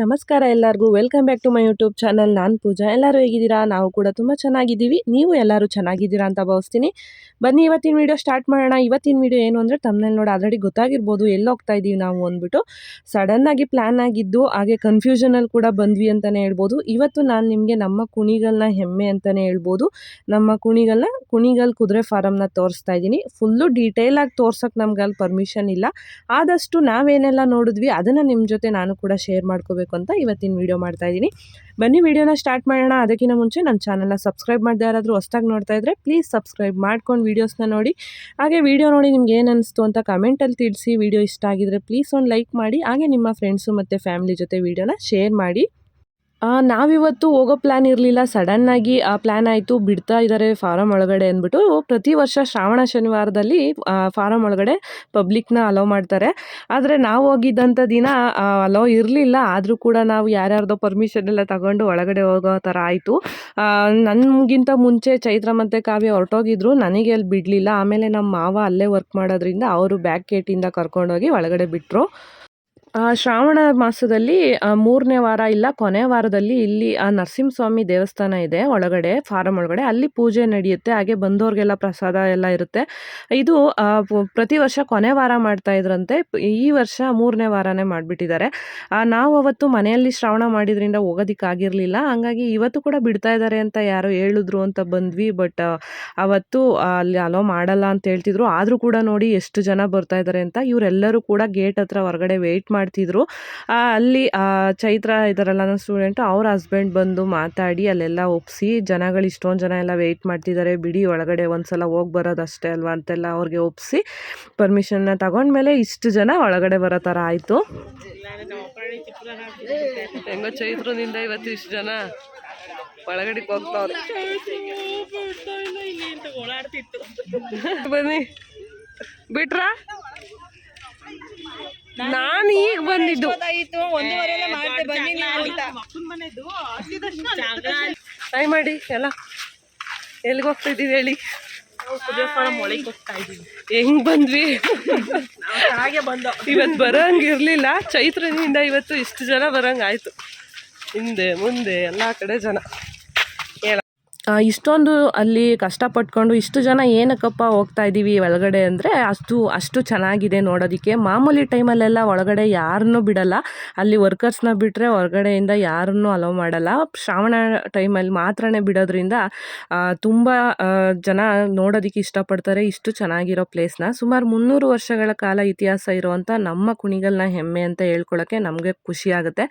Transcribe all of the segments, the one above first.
ನಮಸ್ಕಾರ ಎಲ್ಲರಿಗೂ. Welcome back to my YouTube channel ನಾನು ಪೂಜಾ. ಎಲ್ಲರೂ ಹೇಗಿದ್ದೀರಾ? ನಾವು ಕೂಡ ತುಂಬ ಚೆನ್ನಾಗಿದ್ದೀವಿ. ನೀವು ಎಲ್ಲರೂ ಚೆನ್ನಾಗಿದ್ದೀರಾ ಅಂತ ಭಾವಿಸ್ತೀನಿ. ಬನ್ನಿ, ಇವತ್ತಿನ ವೀಡಿಯೋ ಸ್ಟಾರ್ಟ್ ಮಾಡೋಣ. ಇವತ್ತಿನ ವೀಡಿಯೋ ಏನು ಅಂದರೆ ತಮ್ಮನಲ್ಲಿ ನೋಡಿ ಆಲ್ರೆಡಿ ಗೊತ್ತಾಗಿರ್ಬೋದು. ಎಲ್ಲಿ ಹೋಗ್ತಾ ಇದ್ದೀವಿ ನಾವು ಅಂದ್ಬಿಟ್ಟು. ಸಡನ್ನಾಗಿ ಪ್ಲ್ಯಾನ್ ಆಗಿದ್ದು, ಹಾಗೆ ಕನ್ಫ್ಯೂಷನಲ್ಲಿ ಕೂಡ ಬಂದ್ವಿ ಅಂತಲೇ ಹೇಳ್ಬೋದು. ಇವತ್ತು ನಾನು ನಿಮಗೆ ನಮ್ಮ ಕುಣಿಗಲ್ನ ಹೆಮ್ಮೆ ಅಂತಲೇ ಹೇಳ್ಬೋದು. ನಮ್ಮ ಕುಣಿಗಲ್ನ ಕುಣಿಗಲ್ ಕುದುರೆ ಫಾರಮ್ನ ತೋರಿಸ್ತಾ ಇದ್ದೀನಿ ಫುಲ್ಲು ಡೀಟೇಲಾಗಿ ತೋರ್ಸೋಕ್ಕೆ ನಮ್ಗೆ ಅಲ್ಲಿ ಪರ್ಮಿಷನ್ ಇಲ್ಲ. ಆದಷ್ಟು ನಾವೇನೆಲ್ಲ ನೋಡಿದ್ವಿ, ಅದನ್ನು ನಿಮ್ಮ ಜೊತೆ ನಾನು ಕೂಡ ಶೇರ್ ಮಾಡ್ಕೋಬೇಕು. ಅಂತ ಇವತ್ತಿನ ವೀಡಿಯೋ ಮಾಡ್ತಾ ಇದ್ದೀನಿ. ಬನ್ನಿ ವಿಡಿಯೋನ ಸ್ಟಾರ್ಟ್ ಮಾಡೋಣ. ಅದಕ್ಕಿಂತ ಮುಂಚೆ ನನ್ನ ಚಾನಲ್ನ ಸಬ್ಸ್ಕ್ರೈಬ್ ಮಾಡದೆ ಯಾರಾದರೂ ಹೊಸ್ದಾಗಿ ನೋಡ್ತಾ ಇದ್ದರೆ ಪ್ಲೀಸ್ ಸಬ್ಸ್ಕ್ರೈಬ್ ಮಾಡ್ಕೊಂಡು ವೀಡಿಯೋಸ್ನ ನೋಡಿ. ಹಾಗೆ ವಿಡಿಯೋ ನೋಡಿ ನಿಮ್ಗೆ ಏನು ಅನಿಸ್ತು ಅಂತ ಕಮೆಂಟಲ್ಲಿ ತಿಳಿಸಿ. ವಿಡಿಯೋ ಇಷ್ಟ ಆಗಿದ್ರೆ ಪ್ಲೀಸ್ ಒಂದು ಲೈಕ್ ಮಾಡಿ. ಹಾಗೆ ನಿಮ್ಮ ಫ್ರೆಂಡ್ಸು ಮತ್ತು ಫ್ಯಾಮಿಲಿ ಜೊತೆ ವೀಡಿಯೋನ ಶೇರ್ ಮಾಡಿ. ನಾವಿವತ್ತು ಹೋಗೋ ಪ್ಲ್ಯಾನ್ ಇರಲಿಲ್ಲ. ಸಡನ್ನಾಗಿ ಆ ಪ್ಲ್ಯಾನ್ ಆಯಿತು. ಬಿಡ್ತಾ ಇದ್ದಾರೆ ಫಾರಂ ಒಳಗಡೆ ಅಂದ್ಬಿಟ್ಟು ಪ್ರತಿ ವರ್ಷ ಶ್ರಾವಣ ಶನಿವಾರದಲ್ಲಿ ಫಾರಂ ಒಳಗಡೆ ಪಬ್ಲಿಕ್ನ ಅಲೋ ಮಾಡ್ತಾರೆ. ಆದರೆ ನಾವು ಹೋಗಿದ್ದಂಥ ದಿನ ಅಲೋ ಇರಲಿಲ್ಲ. ಆದರೂ ಕೂಡ ನಾವು ಯಾರ್ಯಾರ್ದೋ ಪರ್ಮಿಷನ್ ಎಲ್ಲ ತಗೊಂಡು ಒಳಗಡೆ ಹೋಗೋ ಥರ ಆಯಿತು. ನನಗಿಂತ ಮುಂಚೆ ಚೈತ್ರ ಮತ್ತು ಕಾವ್ಯ ಹೊರಟೋಗಿದ್ರು. ನನಗೆ ಅಲ್ಲಿ ಬಿಡಲಿಲ್ಲ. ಆಮೇಲೆ ನಮ್ಮ ಮಾವ ಅಲ್ಲೇ ವರ್ಕ್ ಮಾಡೋದ್ರಿಂದ ಅವರು ಬ್ಯಾಕ್ ಗೇಟಿಂದ ಕರ್ಕೊಂಡೋಗಿ ಒಳಗಡೆ ಬಿಟ್ಟರು ಶ್ರಾವಣ ಮಾಸದಲ್ಲಿ ಮೂರನೇ ವಾರ ಇಲ್ಲ, ಕೊನೆ ವಾರದಲ್ಲಿ ಇಲ್ಲಿ, ಆ, ನರಸಿಂಹಸ್ವಾಮಿ ದೇವಸ್ಥಾನ ಇದೆ, ಒಳಗಡೆ, ಫಾರಂ ಒಳಗಡೆ. ಅಲ್ಲಿ ಪೂಜೆ ನಡೆಯುತ್ತೆ, ಹಾಗೆ ಬಂದವ್ರಿಗೆಲ್ಲ ಪ್ರಸಾದ ಎಲ್ಲ ಇರುತ್ತೆ. ಇದು ಪ್ರತಿ ವರ್ಷ ಕೊನೆ ವಾರ ಮಾಡ್ತಾ ಇದ್ರಂತೆ. ಈ ವರ್ಷ ಮೂರನೇ ವಾರನೇ ಮಾಡಿಬಿಟ್ಟಿದ್ದಾರೆ. ನಾವು ಅವತ್ತು ಮನೆಯಲ್ಲಿ ಶ್ರಾವಣ ಮಾಡಿದ್ರಿಂದ ಹೋಗೋದಿಕ್ಕಾಗಿರಲಿಲ್ಲ ಹಂಗಾಗಿ ಇವತ್ತು ಕೂಡ ಬಿಡ್ತಾ ಇದ್ದಾರೆ ಅಂತ ಯಾರು ಹೇಳಿದ್ರು ಅಂತ ಬಂದ್ವಿ. ಬಟ್ ಅವತ್ತು ಅಲ್ಲಿ ಅಲೋ ಮಾಡಲ್ಲ ಅಂತ ಹೇಳ್ತಿದ್ರು. ಆದರೂ ಕೂಡ ನೋಡಿ ಎಷ್ಟು ಜನ ಬರ್ತಾ ಇದ್ದಾರೆ ಅಂತ. ಇವರೆಲ್ಲರೂ ಕೂಡ ಗೇಟ್ ಹತ್ರ ಹೊರಗಡೆ ವೆಯ್ಟ್ ಮಾಡ್ತಿದ್ರು. ಅಲ್ಲಿ ಚೈತ್ರ ಇದರಲ್ಲ ನನ್ನ ಸ್ಟೂಡೆಂಟ್ ಅವ್ರ ಹಸ್ಬೆಂಡ್ ಬಂದು ಮಾತಾಡಿ ಅಲ್ಲೆಲ್ಲ ಒಪ್ಸಿ, ಜನಗಳು ಇಷ್ಟೊಂದು ಜನ ಎಲ್ಲ ವೆಯ್ಟ್ ಮಾಡ್ತಿದ್ದಾರೆ ಬಿಡಿ ಒಳಗಡೆ ಒಂದ್ಸಲ ಹೋಗಿ ಬರೋದಷ್ಟೇ ಅಲ್ವಾ ಅಂತೆಲ್ಲ ಅವ್ರಿಗೆ ಒಪ್ಪಿಸಿ ಪರ್ಮಿಷನ್ನ ತಗೊಂಡ್ಮೇಲೆ ಇಷ್ಟು ಜನ ಒಳಗಡೆ ಬರೋ ಥರ ಆಯಿತು. ಹೆಂಗೋ ಚೈತ್ರದಿಂದ ಇವತ್ತು ಇಷ್ಟು ಜನ ಒಳಗಡೆ ಹೋಗ್ತಾವ್ರೆ. ಬನ್ನಿ. ಬಿಟ್ರಾ? ನಾನು ಈಗ ಬಂದಿದ್ದು. ಟ್ರೈ ಮಾಡಿ ಎಲ್ಲ. ಎಲ್ಲಿಗೆ ಹೋಗ್ತಿದ್ದೀವಿ ಹೇಳಿ? ಹೆಂಗ್ ಬಂದ್ವಿ? ಇವತ್ತು ಬರೋಂಗಿರ್ಲಿಲ್ಲ. ಚೈತ್ರನಿಂದ ಇವತ್ತು ಇಷ್ಟು ಜನ ಬರೋಂಗಾಯ್ತು. ಹಿಂದೆ ಮುಂದೆ ಎಲ್ಲ ಕಡೆ ಜನ. ಇಷ್ಟೊಂದು ಅಲ್ಲಿ ಕಷ್ಟಪಟ್ಕೊಂಡು ಇಷ್ಟು ಜನ ಏನಕ್ಕಪ್ಪ ಹೋಗ್ತಾ ಇದ್ದೀವಿ ಒಳಗಡೆ ಅಂದರೆ ಅಷ್ಟು ಅಷ್ಟು ಚೆನ್ನಾಗಿದೆ ನೋಡೋದಕ್ಕೆ. ಮಾಮೂಲಿ ಟೈಮಲ್ಲೆಲ್ಲ ಒಳಗಡೆ ಯಾರನ್ನು ಬಿಡಲ್ಲ. ಅಲ್ಲಿ ವರ್ಕರ್ಸ್ನ ಬಿಟ್ಟರೆ ಹೊರಗಡೆಯಿಂದ ಯಾರನ್ನು ಅಲೋ ಮಾಡಲ್ಲ. ಶ್ರಾವಣ ಟೈಮಲ್ಲಿ ಮಾತ್ರನೇ ಬಿಡೋದ್ರಿಂದ ತುಂಬ ಜನ ನೋಡೋದಕ್ಕೆ ಇಷ್ಟಪಡ್ತಾರೆ ಇಷ್ಟು ಚೆನ್ನಾಗಿರೋ ಪ್ಲೇಸ್ನ ಸುಮಾರು ಮುನ್ನೂರು ವರ್ಷಗಳ ಕಾಲ ಇತಿಹಾಸ ಇರುವಂಥ ನಮ್ಮ ಕುಣಿಗಲ್ನ ಹೆಮ್ಮೆ ಅಂತ ಹೇಳ್ಕೊಳ್ಳೋಕ್ಕೆ ನಮಗೆ ಖುಷಿ ಆಗುತ್ತೆ.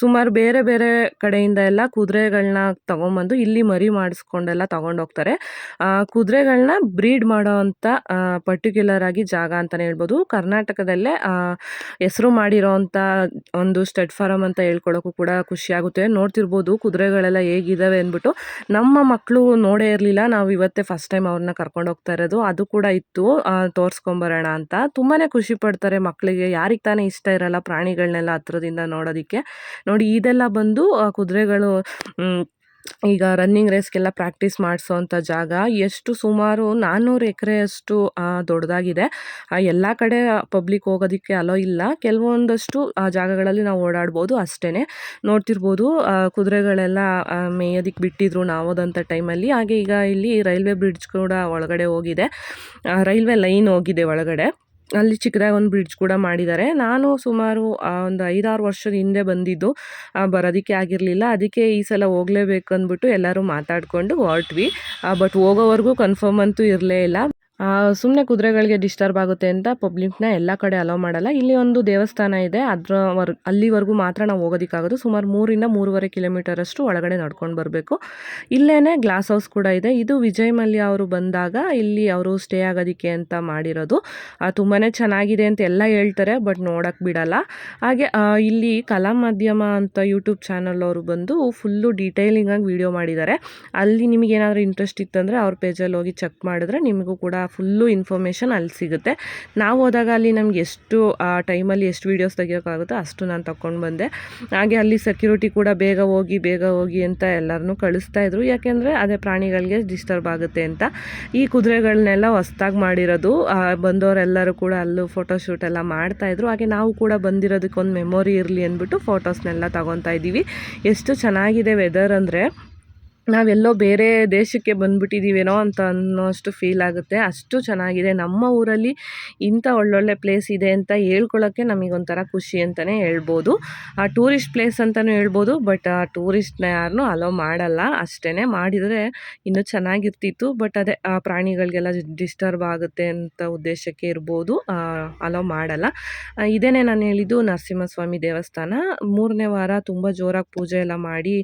ಸುಮಾರು ಬೇರೆ ಬೇರೆ ಕಡೆಯಿಂದ ಎಲ್ಲ ಕುದುರೆಗಳನ್ನ ತೊಗೊಂಬಂದು ಇಲ್ಲಿ ಮರಿ ಮಾಡಿಸ್ಕೊಂಡೆಲ್ಲ ಹೋಗ್ತಾರೆ ಕುದುರೆಗಳನ್ನ ಬ್ರೀಡ್ ಮಾಡೋ ಅಂಥ ಪರ್ಟಿಕ್ಯುಲರ್ ಆಗಿ ಜಾಗ ಅಂತಲೇ ಹೇಳ್ಬೋದು. ಕರ್ನಾಟಕದಲ್ಲೇ ಹೆಸರು ಮಾಡಿರೋ ಅಂಥ ಒಂದು ಸ್ಟೆಡ್ ಫಾರಮ್ ಅಂತ ಹೇಳ್ಕೊಳ್ಳೋಕ್ಕೂ ಕೂಡ ಖುಷಿಯಾಗುತ್ತೆ. ನೋಡ್ತಿರ್ಬೋದು ಕುದುರೆಗಳೆಲ್ಲ ಹೇಗಿದ್ದಾವೆ ಅಂದ್ಬಿಟ್ಟು. ನಮ್ಮ ಮಕ್ಕಳು ನೋಡೇ ಇರಲಿಲ್ಲ. ನಾವು ಇವತ್ತೇ ಫಸ್ಟ್ ಟೈಮ್ ಅವ್ರನ್ನ ಕರ್ಕೊಂಡು ಹೋಗ್ತಾ ಇರೋದು. ಅದು ಕೂಡ ಇತ್ತು. ತೋರಿಸ್ಕೊಂಬರೋಣ ಅಂತ. ತುಂಬಾ ಖುಷಿ ಪಡ್ತಾರೆ ಮಕ್ಕಳಿಗೆ ಯಾರಿಗೆ ತಾನೇ ಇಷ್ಟ ಇರಲ್ಲ ಪ್ರಾಣಿಗಳನ್ನೆಲ್ಲ ಹತ್ರದಿಂದ ನೋಡೋದಕ್ಕೆ. ನೋಡಿ, ಇದೆಲ್ಲ ಬಂದು ಕುದುರೆಗಳು ಈಗ ರನ್ನಿಂಗ್ ರೇಸ್ಗೆಲ್ಲ ಪ್ರಾಕ್ಟೀಸ್ ಮಾಡಿಸೋವಂಥ ಜಾಗ ಎಷ್ಟು ಸುಮಾರು ನಾನ್ನೂರು ಎಕರೆಯಷ್ಟು ದೊಡ್ಡದಾಗಿದೆ. ಎಲ್ಲ ಕಡೆ ಪಬ್ಲಿಕ್ ಹೋಗೋದಕ್ಕೆ ಅಲೋ ಇಲ್ಲ. ಕೆಲವೊಂದಷ್ಟು ಜಾಗಗಳಲ್ಲಿ ನಾವು ಓಡಾಡ್ಬೋದು ಅಷ್ಟೇ ನೋಡ್ತಿರ್ಬೋದು ಕುದುರೆಗಳೆಲ್ಲ ಮೇಯೋದಕ್ಕೆ ಬಿಟ್ಟಿದ್ರು ನಾವು ಹೋದಂಥ ಟೈಮಲ್ಲಿ ಹಾಗೆ ಈಗ ಇಲ್ಲಿ ರೈಲ್ವೆ ಬ್ರಿಡ್ಜ್ ಕೂಡ ಒಳಗಡೆ ಹೋಗಿದೆ. ರೈಲ್ವೆ ಲೈನ್ ಹೋಗಿದೆ ಒಳಗಡೆ. ಅಲ್ಲಿ ಚಿಕ್ಕದಾಗಿ ಒಂದು ಬ್ರಿಡ್ಜ್ ಕೂಡ ಮಾಡಿದ್ದಾರೆ. ನಾನು ಸುಮಾರು ಒಂದು ಐದಾರು ವರ್ಷದ ಹಿಂದೆ ಬಂದಿದ್ದು ಬರೋದಕ್ಕೆ ಆಗಿರಲಿಲ್ಲ. ಅದಕ್ಕೆ ಈ ಸಲ ಹೋಗಲೇಬೇಕು ಅಂದ್ಬಿಟ್ಟು ಎಲ್ಲರೂ ಮಾತಾಡಿಕೊಂಡು ಹೊರಟ್ವಿ. ಬಟ್ ಹೋಗೋವರೆಗೂ ಕನ್ಫರ್ಮ್ ಅಂತೂ ಇರಲೇ ಇಲ್ಲ. ಸುಮ್ಮನೆ ಕುದುರೆಗಳಿಗೆ ಡಿಸ್ಟರ್ಬ್ ಆಗುತ್ತೆ ಅಂತ ಪಬ್ಲಿಕ್ನ ಎಲ್ಲ ಕಡೆ ಅಲೋ ಮಾಡಲ್ಲ. ಇಲ್ಲಿ ಒಂದು ದೇವಸ್ಥಾನ ಇದೆ. ಅದರ ವರ್, ಅಲ್ಲಿವರೆಗೂ ಮಾತ್ರ ನಾವು ಹೋಗೋದಕ್ಕಾಗೋದು. ಸುಮಾರು ಮೂರಿಂದ ಮೂರುವರೆ ಕಿಲೋಮೀಟರ್ ಅಷ್ಟು ಒಳಗಡೆ ನಡ್ಕೊಂಡು ಬರಬೇಕು. ಇಲ್ಲೇ ಗ್ಲಾಸ್ ಹೌಸ್ ಕೂಡ ಇದೆ. ಇದು ವಿಜಯ್ ಮಲ್ಯ ಅವರು ಬಂದಾಗ ಇಲ್ಲಿ ಅವರು ಸ್ಟೇ ಆಗೋದಕ್ಕೆ ಅಂತ ಮಾಡಿರೋದು. ತುಂಬಾ ಚೆನ್ನಾಗಿದೆ ಅಂತ ಎಲ್ಲ ಹೇಳ್ತಾರೆ ಬಟ್ ನೋಡೋಕ್ಕೆ ಬಿಡಲ್ಲ. ಹಾಗೆ ಇಲ್ಲಿ ಕಲಾ ಮಾಧ್ಯಮ ಅಂತ ಯೂಟ್ಯೂಬ್ ಚಾನಲ್ ಅವರು ಬಂದು ಫುಲ್ಲು ಡೀಟೇಲಿಂಗಾಗಿ ವಿಡಿಯೋ ಮಾಡಿದ್ದಾರೆ. ಅಲ್ಲಿ ನಿಮಗೆ ಏನಾದರೂ ಇಂಟ್ರೆಸ್ಟ್ ಇತ್ತಂದರೆ ಅವ್ರ ಪೇಜಲ್ಲಿ ಹೋಗಿ ಚೆಕ್ ಮಾಡಿದ್ರೆ ನಿಮಗೂ ಕೂಡ ಫುಲ್ಲು ಇನ್ಫಾರ್ಮೇಷನ್ ಅಲ್ಲಿ ಸಿಗುತ್ತೆ. ನಾವು ಹೋದಾಗ ಅಲ್ಲಿ ನಮ್ಗೆ ಎಷ್ಟು, ಆ ಟೈಮಲ್ಲಿ ಎಷ್ಟು ವೀಡಿಯೋಸ್ ತೆಗಿಯೋಕ್ಕಾಗುತ್ತೋ ಅಷ್ಟು ನಾನು ತಗೊಂಡು ಬಂದೆ. ಹಾಗೆ ಅಲ್ಲಿ ಸೆಕ್ಯೂರಿಟಿ ಕೂಡ ಬೇಗ ಹೋಗಿ ಬೇಗ ಹೋಗಿ ಅಂತ ಎಲ್ಲರನ್ನೂ ಕಳಿಸ್ತಾ ಇದ್ರು. ಯಾಕೆಂದರೆ ಅದೇ ಪ್ರಾಣಿಗಳಿಗೆ ಡಿಸ್ಟರ್ಬ್ ಆಗುತ್ತೆ ಅಂತ. ಈ ಕುದುರೆಗಳನ್ನೆಲ್ಲ ಹೊಸ್ದಾಗಿ ಮಾಡಿರೋದು ಬಂದವರೆಲ್ಲರೂ ಕೂಡ ಅಲ್ಲೂ ಫೋಟೋಶೂಟ್ ಎಲ್ಲ ಮಾಡ್ತಾಯಿದ್ರು ಹಾಗೆ ನಾವು ಕೂಡ ಬಂದಿರೋದಕ್ಕೊಂದು ಮೆಮೊರಿ ಇರಲಿ ಅಂದ್ಬಿಟ್ಟು ಫೋಟೋಸ್ನೆಲ್ಲ ತಗೊತಾ ಇದ್ದೀವಿ. ಎಷ್ಟು ಚೆನ್ನಾಗಿದೆ ವೆದರ್ ಅಂದರೆ ನಾವೆಲ್ಲೋ ಬೇರೆ ದೇಶಕ್ಕೆ ಬಂದುಬಿಟ್ಟಿದ್ದೀವೇನೋ ಅಂತ ಅನ್ನೋಷ್ಟು ಫೀಲ್ ಆಗುತ್ತೆ. ಅಷ್ಟು ಚೆನ್ನಾಗಿದೆ. ನಮ್ಮ ಊರಲ್ಲಿ ಇಂಥ ಒಳ್ಳೊಳ್ಳೆ ಪ್ಲೇಸ್ ಇದೆ ಅಂತ ಹೇಳ್ಕೊಳ್ಳೋಕ್ಕೆ ನಮಗೊಂಥರ ಖುಷಿ ಅಂತಲೇ ಹೇಳ್ಬೋದು. ಆ ಟೂರಿಸ್ಟ್ ಪ್ಲೇಸ್ ಅಂತಲೂ ಹೇಳ್ಬೋದು ಬಟ್ ಆ ಟೂರಿಸ್ಟ್ನ ಯಾರನ್ನೂ ಅಲೋ ಮಾಡಲ್ಲ. ಅಷ್ಟೇ ಮಾಡಿದರೆ ಇನ್ನೂ ಚೆನ್ನಾಗಿರ್ತಿತ್ತು ಬಟ್ ಅದೇ ಆ ಪ್ರಾಣಿಗಳಿಗೆಲ್ಲ ಡಿಸ್ಟರ್ಬ್ ಆಗುತ್ತೆ ಅಂತ ಉದ್ದೇಶಕ್ಕೆ ಇರ್ಬೋದು. ಅಲೋ ಮಾಡಲ್ಲ. ಇದೇ ನಾನು ಹೇಳಿದ್ದು ನರಸಿಂಹಸ್ವಾಮಿ ದೇವಸ್ಥಾನ. ಮೂರನೇ ವಾರ ತುಂಬ ಜೋರಾಗಿ ಪೂಜೆ ಎಲ್ಲ ಮಾಡಿ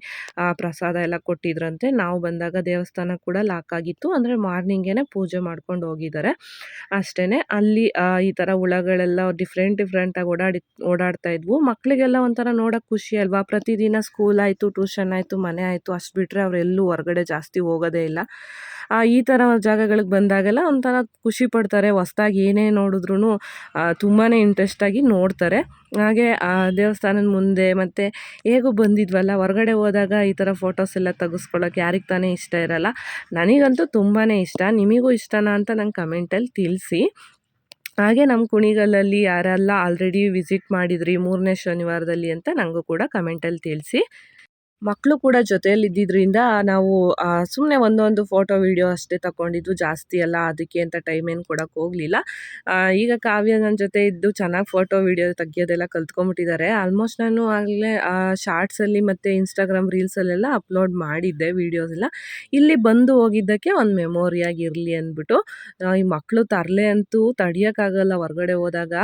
ಪ್ರಸಾದ ಎಲ್ಲ ಕೊಟ್ಟಿದ್ರಂತೆ. ನಾವು ಬಂದಾಗ ದೇವಸ್ಥಾನ ಕೂಡ ಲಾಕ್ ಆಗಿತ್ತು. ಅಂದರೆ ಮಾರ್ನಿಂಗೇ ಪೂಜೆ ಮಾಡ್ಕೊಂಡು ಹೋಗಿದ್ದಾರೆ. ಅಷ್ಟೇ ಅಲ್ಲಿ ಈ ಥರ ಹುಳಗಳೆಲ್ಲ ಡಿಫ್ರೆಂಟ್ ಡಿಫ್ರೆಂಟಾಗಿ ಓಡಾಡಿ, ಓಡಾಡ್ತಾ ಇದ್ವು. ಮಕ್ಕಳಿಗೆಲ್ಲ ಒಂಥರ ನೋಡೋಕೆ ಖುಷಿ ಅಲ್ವಾ? ಪ್ರತಿದಿನ ಸ್ಕೂಲ್ ಆಯಿತು ಟ್ಯೂಷನ್ ಆಯಿತು, ಮನೆ ಆಯಿತು. ಅಷ್ಟು ಬಿಟ್ಟರೆ ಅವರೆಲ್ಲೂ ಹೊರಗಡೆ ಜಾಸ್ತಿ ಹೋಗೋದೇ ಇಲ್ಲ. ಈ ಥರ ಜಾಗಗಳಿಗೆ ಬಂದಾಗೆಲ್ಲ ಒಂಥರ ಖುಷಿ ಪಡ್ತಾರೆ. ಹೊಸ್ದಾಗಿ ಏನೇ ನೋಡಿದ್ರು ತುಂಬಾ ಇಂಟ್ರೆಸ್ಟಾಗಿ ನೋಡ್ತಾರೆ. ಹಾಗೆ ಆ ದೇವಸ್ಥಾನದ ಮುಂದೆ ಮತ್ತು ಹೇಗೂ ಬಂದಿದ್ವಲ್ಲ, ಹೊರಗಡೆ ಹೋದಾಗ ಈ ಥರ ಫೋಟೋಸ್ ಎಲ್ಲ ತೆಗೆಸ್ಕೊಳ್ಳೋಕೆ ಯಾರಿಗೆ ತಾನೇ ಇಷ್ಟ ಇರಲ್ಲ. ನನಗಂತೂ ತುಂಬಾ ಇಷ್ಟ. ನಿಮಗೂ ಇಷ್ಟನಾ ಅಂತ ನಂಗೆ ಕಮೆಂಟಲ್ಲಿ ತಿಳಿಸಿ. ಹಾಗೆ ನಮ್ಮ ಕುಣಿಗಲಲ್ಲಿ ಯಾರೆಲ್ಲ ಆಲ್ರೆಡಿ ವಿಸಿಟ್ ಮಾಡಿದ್ರಿ ಮೂರನೇ ಶನಿವಾರದಲ್ಲಿ ಅಂತ ನನಗೂ ಕೂಡ ಕಮೆಂಟಲ್ಲಿ ತಿಳಿಸಿ. ಮಕ್ಕಳು ಕೂಡ ಜೊತೆಯಲ್ಲಿ ಇದ್ದಿದ್ದರಿಂದ ನಾವು ಸುಮ್ಮನೆ ಒಂದೊಂದು ಫೋಟೋ ವಿಡಿಯೋ ಅಷ್ಟೇ ತಗೊಂಡಿದ್ದು ಜಾಸ್ತಿ ಅಲ್ಲ, ಅದಕ್ಕೆ ಅಂತ ಟೈಮ್ ಏನು ಕೊಡೋಕೆ ಹೋಗಲಿಲ್ಲ. ಈಗ ಕಾವ್ಯ ನನ್ನ ಜೊತೆ ಇದ್ದು ಚೆನ್ನಾಗಿ ಫೋಟೋ ವಿಡಿಯೋ ತೆಗಿಯೋದೆಲ್ಲ ಕಲ್ತ್ಕೊಂಬಿಟ್ಟಿದ್ದಾರೆ ಆಲ್ಮೋಸ್ಟ್ ನಾನು ಆಗಲೇ ಶಾರ್ಟ್ಸಲ್ಲಿ ಮತ್ತು ಇನ್ಸ್ಟಾಗ್ರಾಮ್ ರೀಲ್ಸಲ್ಲೆಲ್ಲ ಅಪ್ಲೋಡ್ ಮಾಡಿದ್ದೆ ವೀಡಿಯೋಸ್ ಎಲ್ಲ. ಇಲ್ಲಿ ಬಂದು ಹೋಗಿದ್ದಕ್ಕೆ ಒಂದು ಮೆಮೊರಿಯಾಗಿ ಇರಲಿ ಅಂದ್ಬಿಟ್ಟು ಈ ಮಕ್ಕಳು ತರಲೆ ಅಂತೂ ತಡಿಯೋಕ್ಕಾಗಲ್ಲ ಹೊರಗಡೆ ಹೋದಾಗ.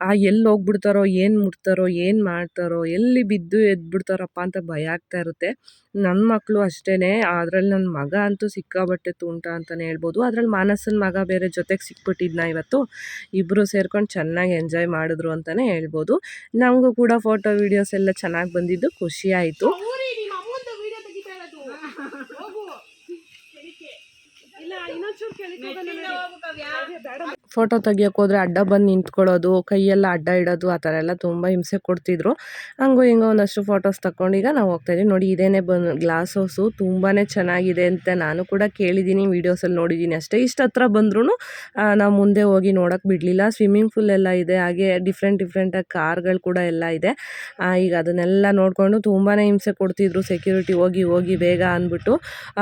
ಆ, ಎಲ್ಲಿ ಹೋಗ್ಬಿಡ್ತಾರೋ, ಏನು ಮುಟ್ತಾರೋ, ಏನು ಮಾಡ್ತಾರೋ, ಎಲ್ಲಿ ಬಿದ್ದು ಎದ್ಬಿಡ್ತಾರಪ್ಪ ಅಂತ ಭಯ ಆಗ್ತಾ ಇರುತ್ತೆ. ನನ್ನ ಮಕ್ಕಳು ಅಷ್ಟೇ ಅದರಲ್ಲಿ ನನ್ನ ಮಗ ಅಂತೂ ಸಿಕ್ಕಾಬಟ್ಟೆ ತುಂಟ ಅಂತಲೇ ಹೇಳ್ಬೋದು. ಅದರಲ್ಲಿ ಮಾನಸನ ಮಗ ಬೇರೆ ಜೊತೆಗೆ ಸಿಕ್ಬಿಟ್ಟಿದ್ನ ಇವತ್ತು. ಇಬ್ಬರು ಸೇರ್ಕೊಂಡು ಚೆನ್ನಾಗಿ ಎಂಜಾಯ್ ಮಾಡಿದ್ರು ಅಂತಲೇ ಹೇಳ್ಬೋದು. ನಮಗೂ ಕೂಡ ಫೋಟೋ ವೀಡಿಯೋಸ್ ಎಲ್ಲ ಚೆನ್ನಾಗಿ ಬಂದಿದ್ದು. ಖುಷಿ ಆಯಿತು. ಫೋಟೋ ತೆಗಿಯೋಕೆ ಹೋದ್ರೆ ಅಡ್ಡ ಬಂದು ನಿಂತ್ಕೊಳ್ಳೋದು, ಕೈಯೆಲ್ಲ ಅಡ್ಡ ಇಡೋದು, ಆ ಥರ ಎಲ್ಲ ತುಂಬ ಹಿಂಸೆ ಕೊಡ್ತಿದ್ರು. ಹಂಗೋ ಹಿಂಗೋ ಒಂದಷ್ಟು ಫೋಟೋಸ್ ತಗೊಂಡು ಈಗ ನಾವು ಹೋಗ್ತಾ ಇದೀವಿ ನೋಡಿ ಇದೇನೇ ಬಂದು ಗ್ಲಾಸ್ ಹೌಸು ತುಂಬಾ ಚೆನ್ನಾಗಿದೆ ಅಂತ ನಾನು ಕೂಡ ಕೇಳಿದ್ದೀನಿ. ವೀಡಿಯೋಸಲ್ಲಿ ನೋಡಿದ್ದೀನಿ. ಅಷ್ಟೇ ಇಷ್ಟು ಹತ್ರ ಬಂದ್ರೂ ನಾವು ಮುಂದೆ ಹೋಗಿ ನೋಡೋಕ್ಕೆ ಬಿಡಲಿಲ್ಲ. ಸ್ವಿಮ್ಮಿಂಗ್ ಪೂಲ್ ಎಲ್ಲ ಇದೆ. ಹಾಗೆ ಡಿಫ್ರೆಂಟ್ ಡಿಫ್ರೆಂಟಾಗಿ ಕಾರ್ಗಳು ಕೂಡ ಎಲ್ಲ ಇದೆ. ಈಗ ಅದನ್ನೆಲ್ಲ ನೋಡಿಕೊಂಡು ತುಂಬಾ ಹಿಂಸೆ ಕೊಡ್ತಿದ್ರು. ಸೆಕ್ಯೂರಿಟಿ ಹೋಗಿ ಹೋಗಿ ಬೇಗ ಅಂದ್ಬಿಟ್ಟು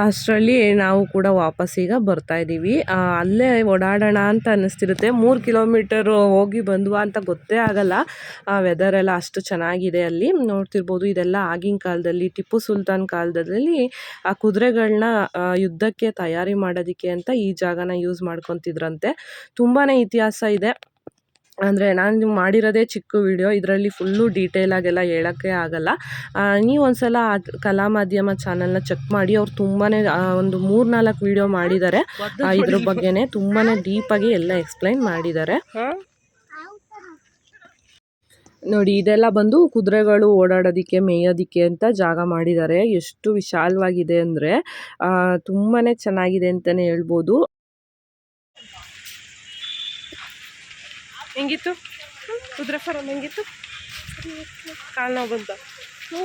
ಅಷ್ಟರಲ್ಲಿ ನಾವು ಕೂಡ ವಾಪಸ್ ಈಗ ಬರ್ತಾ ಇದ್ದೀವಿ. ಅಲ್ಲೇ ಓಡಾಡೋಣ ಅಂತ ಅನ್ನಿಸ್ತಿರುತ್ತೆ ಮೂರು ಕಿಲೋಮೀಟರ್ ಹೋಗಿ ಬಂದ್ವಾ ಅಂತ ಗೊತ್ತೇ ಆಗಲ್ಲ. ವೆದರ್ ಎಲ್ಲ ಅಷ್ಟು ಚೆನ್ನಾಗಿದೆ ಅಲ್ಲಿ. ನೋಡ್ತಿರ್ಬೋದು ಇದೆಲ್ಲ ಆಗಿನ ಕಾಲದಲ್ಲಿ, ಟಿಪ್ಪು ಸುಲ್ತಾನ್ ಕಾಲದಲ್ಲಿ ಆ ಕುದುರೆಗಳನ್ನ ಯುದ್ಧಕ್ಕೆ ತಯಾರಿ ಮಾಡೋದಕ್ಕೆ ಅಂತ ಈ ಜಾಗನ ಯೂಸ್ ಮಾಡ್ಕೊತಿದ್ರಂತೆ. ತುಂಬಾ ಇತಿಹಾಸ ಇದೆ. ಅಂದರೆ ನಾನು ಮಾಡಿರೋದೇ ಚಿಕ್ಕ ವಿಡಿಯೋ ಇದರಲ್ಲಿ ಫುಲ್ಲು ಡೀಟೇಲಾಗೆಲ್ಲ ಹೇಳೋಕ್ಕೆ ಆಗಲ್ಲ. ನೀವು ಒಂದ್ಸಲ ಅದು ಕಲಾ ಮಾಧ್ಯಮ ಚಾನಲ್ನ ಚೆಕ್ ಮಾಡಿ ಅವ್ರು ತುಂಬಾ ಒಂದು ಮೂರು ನಾಲ್ಕು ವಿಡಿಯೋ ಮಾಡಿದ್ದಾರೆ. ಇದ್ರ ಬಗ್ಗೆನೇ ತುಂಬಾ ಡೀಪಾಗಿ ಎಲ್ಲ ಎಕ್ಸ್ಪ್ಲೈನ್ ಮಾಡಿದ್ದಾರೆ. ನೋಡಿ ಇದೆಲ್ಲ ಬಂದು ಕುದುರೆಗಳು ಓಡಾಡೋದಕ್ಕೆ ಮೇಯೋದಕ್ಕೆ ಅಂತ ಜಾಗ ಮಾಡಿದ್ದಾರೆ. ಎಷ್ಟು ವಿಶಾಲವಾಗಿದೆ ಅಂದರೆ ತುಂಬಾ ಚೆನ್ನಾಗಿದೆ ಅಂತಲೇ ಹೇಳ್ಬೋದು. ಹೆಂಗಿತ್ತು? ಕುದುರೆ ಫಾರಂ ಹೆಂಗಿತ್ತು? ಕಾಲು ನೋವು ಬಂತ? ಆ,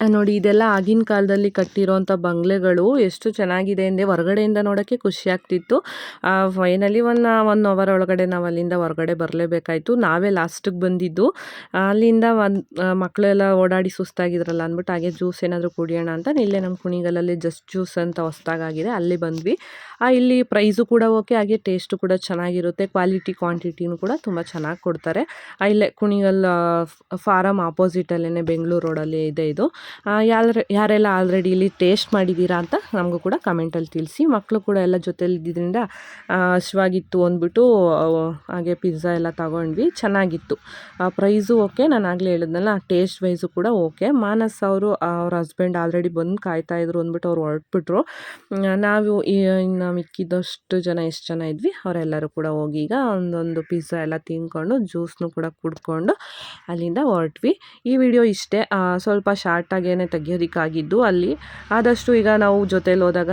ನೋಡಿ, ಇದೆಲ್ಲ ಆಗಿನ ಕಾಲದಲ್ಲಿ ಕಟ್ಟಿರೋಂಥ ಬಂಗ್ಲೆಗಳು ಎಷ್ಟು ಚೆನ್ನಾಗಿದೆ ಅಂದರೆ ಹೊರಗಡೆಯಿಂದ ನೋಡೋಕ್ಕೆ ಖುಷಿ ಆಗ್ತಿತ್ತು ಫೈನಲಿ ಒನ್ ಒನ್ ಅವರ್ ಒಳಗಡೆ ನಾವು ಅಲ್ಲಿಂದ ಹೊರಗಡೆ ಬರಲೇಬೇಕಾಯಿತು. ನಾವೇ ಲಾಸ್ಟಿಗೆ ಬಂದಿದ್ದು. ಅಲ್ಲಿಂದ ಒಂದು ಮಕ್ಕಳೆಲ್ಲ ಓಡಾಡಿ ಸುಸ್ತಾಗಿದ್ರಲ್ಲ ಅಂದ್ಬಿಟ್ಟು ಹಾಗೆ ಜ್ಯೂಸ್ ಏನಾದರೂ ಕುಡಿಯೋಣ ಅಂತ ಇಲ್ಲೇ ನಮ್ಮ ಕುಣಿಗಲಲ್ಲಿ ಜಸ್ಟ್ ಜ್ಯೂಸ್ ಅಂತ ಹೊಸ್ದಾಗಿದೆ ಅಲ್ಲಿ ಬಂದ್ವಿ. ಇಲ್ಲಿ ಪ್ರೈಸು ಕೂಡ ಓಕೆ ಹಾಗೆ ಟೇಸ್ಟು ಕೂಡ ಚೆನ್ನಾಗಿರುತ್ತೆ. ಕ್ವಾಲಿಟಿ ಕ್ವಾಂಟಿಟಿನೂ ಕೂಡ ತುಂಬ ಚೆನ್ನಾಗಿ ಕೊಡ್ತಾರೆ. ಇಲ್ಲೇ ಕುಣಿಗಲ್ ಫಾರಮ್ ಆಪೋಸಿಟಲ್ಲೇ ಬೆಂಗಳೂರು ರೋಡಲ್ಲಿ ಇದೆ ಇದು. ಯಾರ ಯಾರೆಲ್ಲ ಆಲ್ರೆಡಿ ಇಲ್ಲಿ ಟೇಸ್ಟ್ ಮಾಡಿದ್ದೀರಾ ಅಂತ ನಮಗೂ ಕೂಡ ಕಮೆಂಟಲ್ಲಿ ತಿಳಿಸಿ. ಮಕ್ಕಳು ಕೂಡ ಎಲ್ಲ ಜೊತೆಲಿ ಹಸಿವಾಗಿತ್ತು ಹಶ್ವಾಗಿತ್ತು ಅಂದ್ಬಿಟ್ಟು ಹಾಗೆ ಪಿಜ್ಜಾ ಎಲ್ಲ ತಗೊಂಡ್ವಿ. ಚೆನ್ನಾಗಿತ್ತು. ಪ್ರೈಸು ಓಕೆ ನಾನು ಆಗಲೇ ಹೇಳಿದ್ನಲ್ಲ ಟೇಸ್ಟ್ ವೈಸು ಕೂಡ ಓಕೆ ಮಾನಸ್ ಅವರು ಅವ್ರ ಹಸ್ಬೆಂಡ್ ಆಲ್ರೆಡಿ ಬಂದು ಕಾಯ್ತಾ ಇದ್ರು ಅಂದ್ಬಿಟ್ಟು ಅವ್ರು ಹೊರಟ್ಬಿಟ್ರು. ನಾವು ಇನ್ನು ಮಿಕ್ಕಿದಷ್ಟು ಜನ, ಎಷ್ಟು ಜನ ಇದ್ವಿ, ಅವರೆಲ್ಲರೂ ಕೂಡ ಹೋಗಿ ಈಗ ಒಂದೊಂದು ಪಿಜ್ಜಾ ಎಲ್ಲ ತಿನ್ಕೊಂಡು ಜ್ಯೂಸ್ನು ಕೂಡ ಕುಡ್ಕೊಂಡು ಅಲ್ಲಿಂದ ಹೊರಟ್ವಿ. ಈ ವಿಡಿಯೋ ಇಷ್ಟೇ. ಸ್ವಲ್ಪ ಶಾರ್ಟ್ ಅರ್ಜೆಂಟಾಗೇ ತೆಗಿಯೋದಕ್ಕಾಗಿದ್ದು ಅಲ್ಲಿ ಆದಷ್ಟು ಈಗ ನಾವು ಜೊತೇಲಿ ಹೋದಾಗ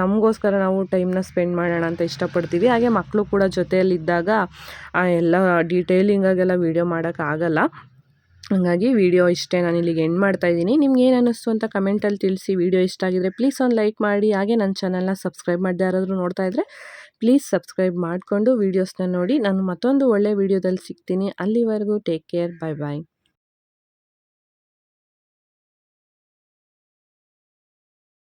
ನಮಗೋಸ್ಕರ ನಾವು ಟೈಮ್ನ ಸ್ಪೆಂಡ್ ಮಾಡೋಣ ಅಂತ ಇಷ್ಟಪಡ್ತೀವಿ. ಹಾಗೆ ಮಕ್ಕಳು ಕೂಡ ಜೊತೆಯಲ್ಲಿದ್ದಾಗ ಎಲ್ಲ ಡೀಟೇಲಿಂಗಾಗೆಲ್ಲ ವೀಡಿಯೋ ಮಾಡೋಕ್ಕಾಗಲ್ಲ ಹಾಗಾಗಿ ವಿಡಿಯೋ ಇಷ್ಟೇ ನಾನು ಇಲ್ಲಿಗೆ ಎಂಡ್ ಮಾಡ್ತಾ ಇದ್ದೀನಿ. ನಿಮ್ಗೆ ಏನು ಅನ್ನಿಸ್ತು ಅಂತ ಕಮೆಂಟಲ್ಲಿ ತಿಳಿಸಿ. ವಿಡಿಯೋ ಇಷ್ಟ ಆಗಿದ್ರೆ ಪ್ಲೀಸ್ ಒಂದು ಲೈಕ್ ಮಾಡಿ. ಹಾಗೆ ನನ್ನ ಚಾನಲ್ನ ಸಬ್ಸ್ಕ್ರೈಬ್ ಮಾಡದೆ ಯಾರಾದರೂ ನೋಡ್ತಾ ಇದ್ದರೆ ಪ್ಲೀಸ್ ಸಬ್ಸ್ಕ್ರೈಬ್ ಮಾಡಿಕೊಂಡು ವೀಡಿಯೋಸ್ನ ನೋಡಿ. ನಾನು ಮತ್ತೊಂದು ಒಳ್ಳೆ ವೀಡಿಯೋದಲ್ಲಿ ಸಿಗ್ತೀನಿ. ಅಲ್ಲಿವರೆಗೂ ಟೇಕ್ ಕೇರ್ ಬಾಯ್ ಬಾಯ್